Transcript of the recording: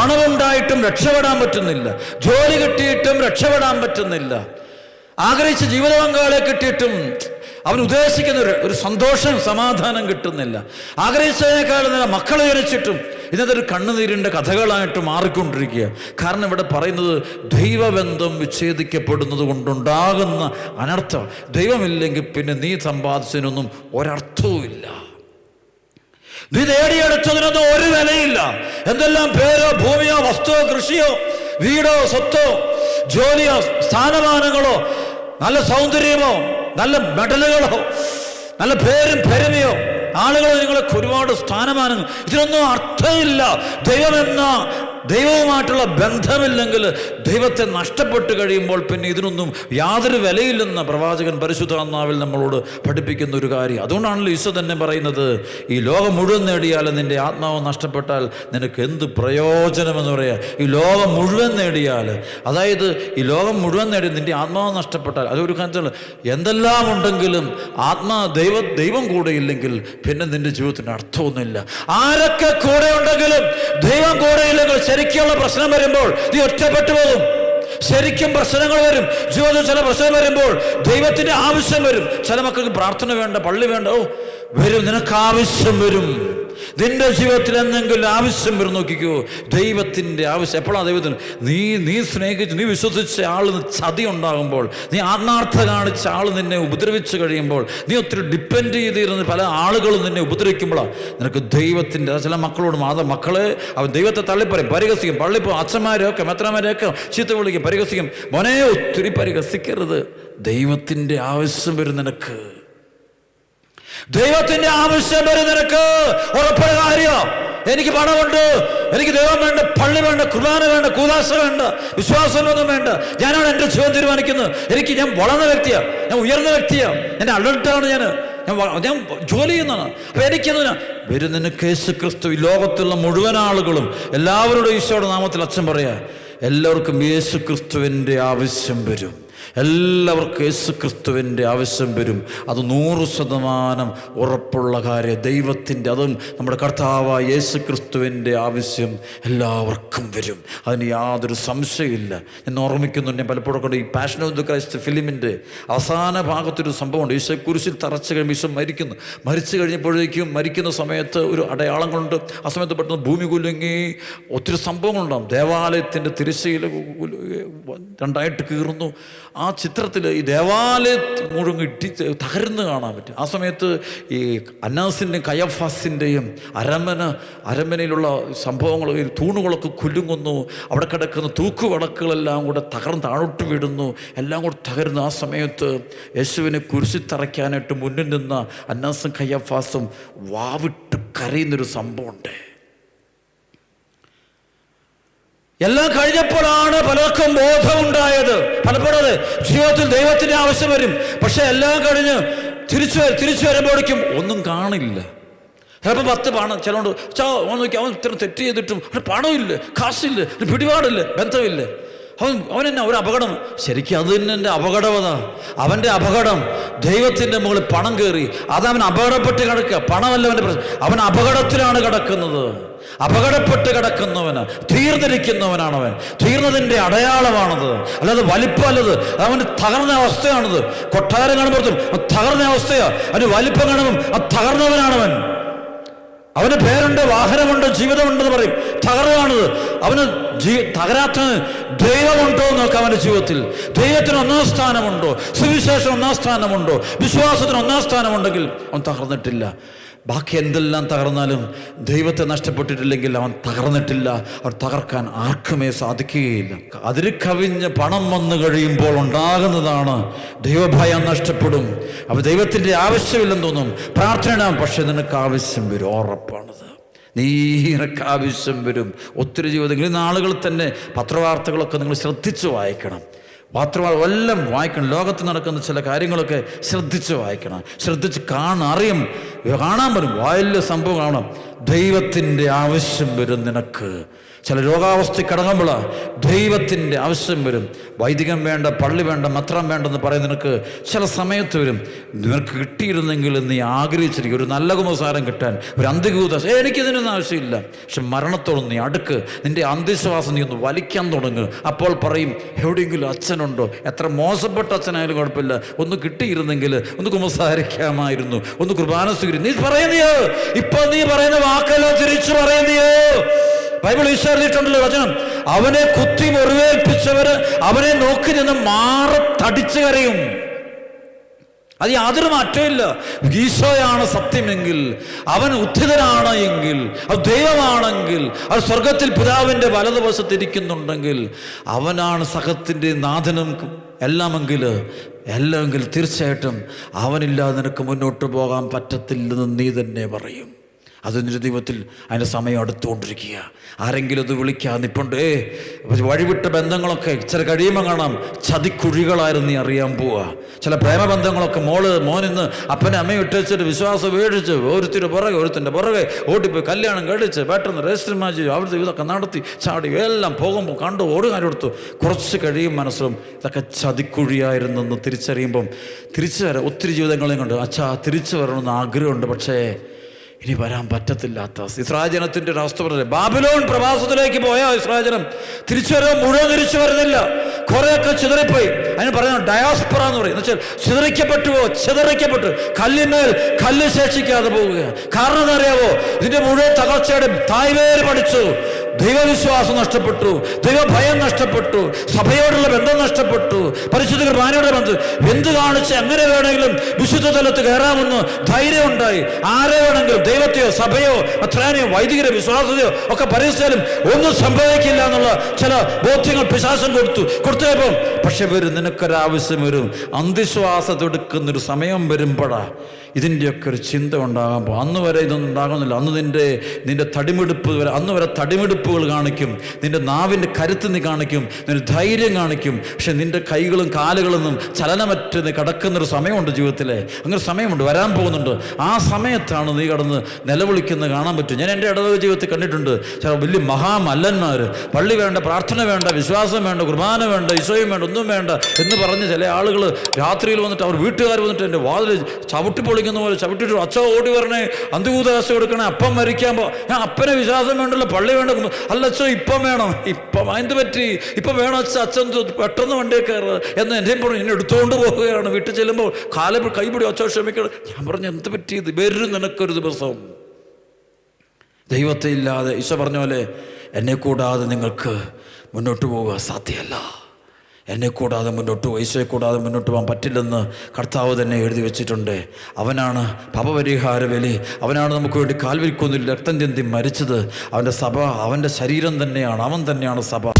പണമുണ്ടായിട്ടും രക്ഷപ്പെടാൻ പറ്റുന്നില്ല. ജോലി കിട്ടിയിട്ടും രക്ഷപ്പെടാൻ പറ്റുന്നില്ല. ആഗ്രഹിച്ച ജീവിത പങ്കാളിയെ കിട്ടിയിട്ടും അവൻ ഉദ്ദേശിക്കുന്ന ഒരു ഒരു സന്തോഷം സമാധാനം കിട്ടുന്നില്ല. ആഗ്രഹിച്ചതിനേക്കാൾ നല്ല മക്കളെ ജനിച്ചിട്ടും ഇന്നത്തെ ഒരു കണ്ണുനീരിന്റെ കഥകളായിട്ട് മാറിക്കൊണ്ടിരിക്കുക. കാരണം ഇവിടെ പറയുന്നത് ദൈവബന്ധം വിച്ഛേദിക്കപ്പെടുന്നത് കൊണ്ടുണ്ടാകുന്ന അനർത്ഥം. ദൈവമില്ലെങ്കിൽ പിന്നെ നീ സമ്പാദിച്ചതിനൊന്നും ഒരർത്ഥവുമില്ല. നീ നേടിയെടുത്തതിനൊന്നും ഒരു വിലയില്ല. എന്തെല്ലാം പേരോ ഭൂമിയോ വസ്തുവോ കൃഷിയോ വീടോ സ്വത്തോ ജോലിയോ സ്ഥാനമാനങ്ങളോ നല്ല സൗന്ദര്യമോ നല്ല മെഡലുകളോ നല്ല പേരും പെരുമയോ ആളുകളോ നിങ്ങളെ ഒരുപാട് സ്ഥാനമാനങ്ങൾ. ഇതിനൊന്നും അർത്ഥമില്ല. ദൈവമെന്ന ദൈവവുമായിട്ടുള്ള ബന്ധമില്ലെങ്കിൽ ദൈവത്തെ നഷ്ടപ്പെട്ട് കഴിയുമ്പോൾ പിന്നെ ഇതിനൊന്നും യാതൊരു വിലയില്ലെന്ന് പ്രവാചകൻ പരിശുദ്ധാത്മാവിൽ നമ്മളോട് പഠിപ്പിക്കുന്ന ഒരു കാര്യം. അതുകൊണ്ടാണല്ലോ ഈശോ തന്നെ പറയുന്നത് ഈ ലോകം മുഴുവൻ നേടിയാലും നിന്റെ ആത്മാവ് നഷ്ടപ്പെട്ടാൽ നിനക്ക് എന്ത് പ്രയോജനമെന്ന് പറയാ. ഈ ലോകം മുഴുവൻ നേടിയാൽ അതായത് ഈ ലോകം മുഴുവൻ നേടി നിന്റെ ആത്മാവ് നഷ്ടപ്പെട്ടാൽ. അതൊരു കാര്യത്തിൽ എന്തെല്ലാം ഉണ്ടെങ്കിലും ആത്മാ ദൈവ ദൈവം കൂടെ ഇല്ലെങ്കിൽ പിന്നെ നിന്റെ ജീവിതത്തിന് അർത്ഥമൊന്നുമില്ല. ആരൊക്കെ കൂടെ ഉണ്ടെങ്കിലും ദൈവം കൂടെ ഇല്ലെങ്കിൽ ശരിക്കുള്ള പ്രശ്നം വരുമ്പോൾ നീ ഒറ്റപ്പെട്ടു പോകും. ശരിക്കും പ്രശ്നങ്ങൾ വരും. ജീവിതത്തിൽ ചില പ്രശ്നം വരുമ്പോൾ ദൈവത്തിന്റെ ആവശ്യം വരും. ചില മക്കൾക്ക് പ്രാർത്ഥന വേണ്ട പള്ളി വേണ്ട. ഓ വരും നിനക്ക് ആവശ്യം വരും. നിന്റെ ജീവിതത്തിൽ എന്തെങ്കിലും ആവശ്യം വരും നോക്കിക്കോ. ദൈവത്തിന്റെ ആവശ്യം എപ്പോഴാണ് ദൈവത്തിന്? നീ നീ സ്നേഹിച്ച് നീ വിശ്വസിച്ച ആളിന് ചതി ഉണ്ടാകുമ്പോൾ നീ ആത്മാർത്ഥ കാണിച്ച ആൾ നിന്നെ ഉപദ്രവിച്ച് കഴിയുമ്പോൾ നീ ഒത്തിരി ഡിപ്പെൻഡ് ചെയ്തിരുന്ന പല ആളുകളും നിന്നെ ഉപദ്രവിക്കുമ്പോഴാണ് നിനക്ക് ദൈവത്തിന്റെ ചില മക്കളോട് മാതാ മക്കളെ അവൻ ദൈവത്തെ തള്ളിപ്പറയും പരിഹസിക്കും. പള്ളിപ്പോ അച്ഛന്മാരെയൊക്കെ മെത്രമാരെയൊക്കെ ചീത്ത വിളിക്കും പരിഹസിക്കും. മോനെ ഒത്തിരി പരിഹസിക്കരുത്. ദൈവത്തിന്റെ ആവശ്യം വരും നിനക്ക്. ദൈവത്തിന്റെ ആവശ്യം വരെ നിനക്ക്. ഉറപ്പുള്ള കാര്യം. എനിക്ക് പണമുണ്ട്. എനിക്ക് ദൈവം വേണ്ട പള്ളി വേണ്ട കുർബാന വേണ്ട കൂതാശ വേണ്ട വിശ്വാസമൊന്നും വേണ്ട. ഞാനാണ് എന്റെ ജീവിതം തീരുമാനിക്കുന്നത്. എനിക്ക് ഞാൻ വളർന്ന വ്യക്തിയാണ് ഞാൻ ഉയർന്ന വ്യക്തിയാണ് എന്റെ അഡൾട്ടാണ് ഞാൻ. ഞാൻ ജോലി ചെയ്യുന്നതാണ്. അപ്പൊ എനിക്കെന്തിനാ വരും നിനക്ക് യേശു ക്രിസ്തു ഈ ലോകത്തുള്ള മുഴുവൻ ആളുകളും എല്ലാവരോടും ഈശോയുടെ നാമത്തിൽ അച്ഛൻ പറയാ എല്ലാവർക്കും യേശു ക്രിസ്തുവിന്റെ ആവശ്യം വരും. എല്ലാവർക്കും യേശു ക്രിസ്തുവിന്റെ ആവശ്യം വരും. അത് നൂറ് ശതമാനം ഉറപ്പുള്ള കാര്യം. ദൈവത്തിന്റെ അതും നമ്മുടെ കർത്താവായ യേശു ക്രിസ്തുവിന്റെ ആവശ്യം എല്ലാവർക്കും വരും. അതിന് യാതൊരു സംശയമില്ല ഞാൻ ഓർമ്മിക്കുന്നു ഞാൻ പലപ്പോഴും കൊണ്ട് ഈ പാഷൻ ഓഫ് ദ ക്രൈസ്റ്റ് ഫിലിമിന്റെ അവസാന ഭാഗത്തൊരു സംഭവമുണ്ട്. ഈശോ കുരിശിൽ തറച്ച് കഴിയുമ്പോൾ ഈശോ മരിക്കുന്നു. മരിച്ചു കഴിഞ്ഞപ്പോഴേക്കും മരിക്കുന്ന സമയത്ത് ഒരു അടയാളം കൊണ്ട് ആ സമയത്ത് പെട്ടെന്ന് ഭൂമി കുലുങ്ങി. ഒത്തിരി സംഭവങ്ങളുണ്ടാകും ദേവാലയത്തിന്റെ തിരശ്ശീല രണ്ടായിട്ട് കീറുന്നു. ആ ചിത്രത്തിൽ ഈ ദേവാലയത്ത് മുഴുവൻ ഇട്ടി തകർന്ന് കാണാൻ പറ്റും. ആ സമയത്ത് ഈ അന്നാസിന്റെയും കയഫാസിന്റെയും അരമന അരമനയിലുള്ള സംഭവങ്ങൾ തൂണുകളൊക്കെ കുലുങ്ങുന്നു. അവിടെ കിടക്കുന്ന തൂക്കുവിളക്കുകളെല്ലാം കൂടെ തകർന്ന് താഴോട്ട് വീടുന്നു എല്ലാം കൂടെ തകരുന്നു ആ സമയത്ത് യേശുവിനെ കുരിശി തറയ്ക്കാനായിട്ട് മുന്നിൽ നിന്ന അന്നാസും കയ്യഫാസും വാവിട്ട് കരയുന്നൊരു സംഭവമുണ്ട്. എല്ലാം കഴിഞ്ഞപ്പോഴാണ് പലർക്കും ബോധമുണ്ടായത്. പലപ്പോഴത് ജീവിതത്തിൽ ദൈവത്തിന്റെ ആവശ്യം വരും. പക്ഷെ എല്ലാം കഴിഞ്ഞ് തിരിച്ചു തിരിച്ചു വരുമ്പോഴേക്കും ഒന്നും കാണില്ല. ചിലപ്പോൾ പത്ത് പണം ചിലോണ്ട് ചോ അവൻ നോക്കി അവൻ ഇത്ര തെറ്റ് ചെയ്തിട്ടും അവന് പണമില്ല കാശില്ല പിടിപാടില്ല ബന്ധമില്ല. അവൻ അവൻ തന്നെ ഒരു അപകടം? ശരിക്കും അത് തന്നെ എന്റെ അപകടവത അവന്റെ അപകടം ദൈവത്തിന്റെ മുകളിൽ പണം കയറി. അത് അവൻ അപകടപ്പെട്ട് കിടക്കുക. പണമല്ല അവന്റെ പ്രശ്നം. അവൻ അപകടത്തിലാണ് കിടക്കുന്നത്. അപകടപ്പെട്ട് കിടക്കുന്നവന് തീർന്നിരിക്കുന്നവനാണവൻ. തീർന്നതിന്റെ അടയാളമാണത്. അല്ലാതെ വലിപ്പമല്ലത്. അവന് തകർന്ന അവസ്ഥയാണത്. കൊട്ടാരം അത് തകർന്ന അവസ്ഥയാണ് അവന് വലിപ്പം കാണുമ്പം അത് തകർന്നവനാണവൻ. അവന് പേരുണ്ട് വാഹനമുണ്ട് ജീവിതമുണ്ടെന്ന് പറയും. തകർവാണത് അവന് ജീ തകരാത്തതിന് ദൈവമുണ്ടോ എന്ന് നോക്കാം അവന്റെ ജീവിതത്തിൽ. ദൈവത്തിന് ഒന്നാം സ്ഥാനമുണ്ടോ? സുവിശേഷം ഒന്നാം സ്ഥാനമുണ്ടോ? വിശ്വാസത്തിന് ഒന്നാം സ്ഥാനമുണ്ടെങ്കിൽ അവൻ തകർന്നിട്ടില്ല. ബാക്കി എന്തെല്ലാം തകർന്നാലും ദൈവത്തെ നഷ്ടപ്പെട്ടിട്ടില്ലെങ്കിൽ അവൻ തകർന്നിട്ടില്ല. അവൻ തകർക്കാൻ ആർക്കുമേ സാധിക്കുകയില്ല. അതിൽ കവിഞ്ഞ് പണം വന്നു കഴിയുമ്പോൾ ഉണ്ടാകുന്നതാണ് ദൈവഭയം നഷ്ടപ്പെടും. അപ്പോൾ ദൈവത്തിന്റെ ആവശ്യമില്ലെന്ന് തോന്നും. പ്രാർത്ഥന പക്ഷേ നിനക്ക് ആവശ്യം വരും. ഉറപ്പാണത്. നീ നിനക്ക് ആവശ്യം വരും. ഒത്തിരി ജീവിതം ഈ ആളുകൾ തന്നെ പത്രവാർത്തകളൊക്കെ നിങ്ങൾ ശ്രദ്ധിച്ച് വായിക്കണം. മാത്രമല്ല എല്ലാം വായിക്കണം. ലോകത്ത് നടക്കുന്ന ചില കാര്യങ്ങളൊക്കെ ശ്രദ്ധിച്ച് വായിക്കണം. ശ്രദ്ധിച്ച് കാണാൻ അറിയും കാണാൻ പറ്റും. വലിയ സംഭവം കാണണം. ദൈവത്തിന്റെ ആവശ്യം വരും നിനക്ക്. ചില രോഗാവസ്ഥ കടങ്ങുമ്പോൾ ദൈവത്തിന്റെ ആവശ്യം വരും. വൈദികം വേണ്ട പള്ളി വേണ്ട മത്രം വേണ്ടെന്ന് പറയുന്ന നിനക്ക് ചില സമയത്ത് വരും. നിനക്ക് കിട്ടിയിരുന്നെങ്കിൽ നീ ആഗ്രഹിച്ചിരിക്കും. ഒരു നല്ല കുമസാരം കിട്ടാൻ ഒരു അന്ത്യകൂത എനിക്കിതിനൊന്നും ആവശ്യമില്ല. പക്ഷെ മരണത്തോട് നീ അടുക്ക്. നിന്റെ അന്ധവിശ്വാസം നീ ഒന്ന് വലിക്കാൻ തുടങ്ങുക അപ്പോൾ പറയും എവിടെയെങ്കിലും അച്ഛനുണ്ടോ? എത്ര മോശപ്പെട്ട അച്ഛനായാലും കുഴപ്പമില്ല. ഒന്ന് കിട്ടിയിരുന്നെങ്കിൽ ഒന്ന് കുമസാരിക്കാമായിരുന്നു ഒന്ന് കുർബാന സ്വീകരിക്കും നീ പറയുന്നയോ ഇപ്പൊ നീ പറയുന്ന വാക്കല്ലോ തിരിച്ചു പറയുന്നയോ ബൈബിൾ വിശ്വസിച്ചിട്ടുണ്ടല്ലോ വചനം. അവനെ കുത്തി മുറിവേൽപ്പിച്ചവര് അവനെ നോക്കി നിന്ന് മാറ തടിച്ചു കരയും. അത് യാതൊരു മാറ്റമില്ല ഈശോയാണ് സത്യമെങ്കിൽ അവൻ ഉദ്ധിതനാണ് എങ്കിൽ അത് ദൈവമാണെങ്കിൽ അത് സ്വർഗത്തിൽ പിതാവിന്റെ വലതുവശത്തിരിക്കുന്നുണ്ടെങ്കിൽ അവനാണ് സഹത്തിന്റെ നാഥനും എല്ലാമെങ്കിൽ എല്ലാമെങ്കിൽ തീർച്ചയായിട്ടും അവനില്ലാതെ നിനക്ക് മുന്നോട്ട് പോകാൻ പറ്റത്തില്ലെന്ന് നീ തന്നെ പറയും. അത് നിന്റെ ദൈവത്തിൽ അതിന്റെ സമയം അടുത്തുകൊണ്ടിരിക്കുക. ആരെങ്കിലും അത് വിളിക്കുക നിപ്പുണ്ട്. ഏ വഴിവിട്ട ബന്ധങ്ങളൊക്കെ ചില കഴിയുമ്പോൾ കാണാം ചതിക്കുഴികളായിരുന്നു നീ അറിയാൻ പോവുക. ചില പ്രേമബന്ധങ്ങളൊക്കെ മോൾ മോനിന്ന് അപ്പനെ അമ്മയും ഇട്ടുവെച്ചിട്ട് വിശ്വാസം മേടിച്ച് ഒരുത്തിന്റെ പുറകെ ഒരുത്തിന്റെ പുറകെ ഓടിപ്പോയി കല്യാണം കഴിച്ച് പെട്ടെന്ന് രജിസ്റ്റർ മാച്ച് അവിടുത്തെ ഇതൊക്കെ നടത്തി ചാടി എല്ലാം പോകുമ്പോൾ കണ്ടു ഓടുകാരെടുത്തു കുറച്ച് കഴിയും മനസ്സിലും ഇതൊക്കെ ചതിക്കുഴിയായിരുന്നെന്ന് തിരിച്ചറിയുമ്പം തിരിച്ചു വരാം ഒത്തിരി ജീവിതങ്ങളെയും കൊണ്ട്. അച്ഛാ തിരിച്ചു വരണമെന്ന് ആഗ്രഹമുണ്ട് പക്ഷേ ഇനി വരാൻ പറ്റത്തില്ലാത്ത ഇസ്രാജനത്തിന്റെ ഒരു അവസ്ഥ പറഞ്ഞത് ബാബിലോൺ പ്രവാസത്തിലേക്ക് പോയ ഇസ്രാജനം തിരിച്ചു വരാൻ മുഴുവൻ തിരിച്ചു വരുന്നില്ല. കുറേയൊക്കെ ചിതറിപ്പോയി. അതിന് പറയുന്നത് ഡയാസ്പറ എന്ന് പറയും. എന്നുവെച്ചാൽ ചിതറിക്കപ്പെട്ടുവോ? ചിതറിക്കപ്പെട്ടു. കല്ലിന്മേൽ കല്ല് ശേഷിക്കാതെ പോവുക കാരണം എന്താ അറിയാവോ ഇതിന്റെ മുഴുവൻ തകർച്ചയുടെ തായ്വേര് പഠിച്ചു. ദൈവവിശ്വാസം നഷ്ടപ്പെട്ടു ദൈവഭയം നഷ്ടപ്പെട്ടു സഭയോടുള്ള ബന്ധം നഷ്ടപ്പെട്ടു പരിശുദ്ധ കുർബാനയുടെ ബന്ധം. എന്ത് കാണിച്ച് എങ്ങനെ വേണമെങ്കിലും വിശുദ്ധ തലത്ത് കയറാമെന്ന് ധൈര്യം ഉണ്ടായി. ആരെ വേണമെങ്കിലും ദൈവത്തെയോ സഭയോ അത്രാനെയോ വൈദികരെ വിശ്വാസതയോ ഒക്കെ പരിസ്ഥിതിയിലും ഒന്നും സംഭവിക്കില്ല എന്നുള്ള ചില ബോധ്യങ്ങൾ പിശാസം കൊടുത്തു. കൊടുത്തപ്പം പക്ഷെ വരും നിനക്കൊരാവശ്യം വരും. അന്ധവിശ്വാസത്തെടുക്കുന്നൊരു സമയം വരുമ്പോഴാ ഇതിന്റെയൊക്കെ ഒരു ചിന്ത ഉണ്ടാകുമ്പോൾ അന്ന് വരെ ഇതൊന്നും ഉണ്ടാകുന്നില്ല. അന്ന് നിന്റെ നിന്റെ തടിമെടുപ്പ് വരെ അന്ന് വരെ തടിമെടുപ്പുകൾ കാണിക്കും നിന്റെ നാവിന്റെ കരുത്ത് നീ കാണിക്കും നിന്റെ ധൈര്യം കാണിക്കും. പക്ഷെ നിന്റെ കൈകളും കാലുകളൊന്നും ചലനമറ്റ് നീ കിടക്കുന്നൊരു സമയമുണ്ട് ജീവിതത്തിലെ. അങ്ങനെ സമയമുണ്ട് വരാൻ പോകുന്നുണ്ട്. ആ സമയത്താണ് നീ കടന്ന് നിലവിളിക്കുന്നത് കാണാൻ പറ്റും ഞാൻ എന്റെ ഇടവക ജീവിതത്തിൽ കണ്ടിട്ടുണ്ട് ചില വലിയ മഹാമല്ലന്മാർ പള്ളി വേണ്ട പ്രാർത്ഥന വേണ്ട വിശ്വാസം വേണ്ട കുർബാന വേണ്ട ഈശോയും വേണ്ട ഒന്നും വേണ്ട എന്ന് പറഞ്ഞ് ചില ആളുകൾ രാത്രിയിൽ വന്നിട്ട് അവർ വീട്ടുകാർ വന്നിട്ട് എന്റെ വാതിൽ ചവിട്ടി പൊളിക്കുന്ന പോലെ ചവിട്ടിട്ട് അച്ഛ ഓടി വരണേ അന്തുകൂതാശ കൊടുക്കണേ അപ്പം മരിക്കാൻ പോ ഞാൻ അപ്പനെ വിശ്വാസം വേണ്ടല്ലോ പള്ളി വേണ്ട അല്ല അച്ഛൻ ഇപ്പം വേണം. ഇപ്പം അതിന്റെ പറ്റി? ഇപ്പം വേണം അച്ഛൻ അച്ഛൻ പെട്ടെന്ന് വണ്ടിയിൽ കയറുക എന്ന് എന്റെയും പറഞ്ഞു എന്നെ എടുത്തുകൊണ്ട് പോവുകയാണ്. വീട്ടിൽ ചെല്ലുമ്പോൾ കാല കൈപിടി അച്ഛൻ ക്ഷമിക്കണം. ഞാൻ പറഞ്ഞു എന്ത് പറ്റി ഇത്? വരും നിനക്കൊരു ദിവസം. ദൈവത്തെ ഇല്ലാതെ ഈശോ പറഞ്ഞ പോലെ എന്നെ കൂടാതെ നിങ്ങൾക്ക് മുന്നോട്ട് പോവുക സാധ്യമല്ല. എന്നെ കൂടാതെ മുന്നോട്ട് ഈശോയെ കൂടാതെ മുന്നോട്ട് പോകാൻ പറ്റില്ലെന്ന് കർത്താവ് തന്നെ എഴുതി വെച്ചിട്ടുണ്ട്. അവനാണ് പാപപരിഹാര ബലി അവനാണ് നമുക്ക് വേണ്ടി കാൽവിരിക്കൊന്നിൽ രക്തം ചിന്തി മരിച്ചത്. അവന്റെ സഭ അവന്റെ ശരീരം തന്നെയാണ്. അവൻ തന്നെയാണ് സഭ.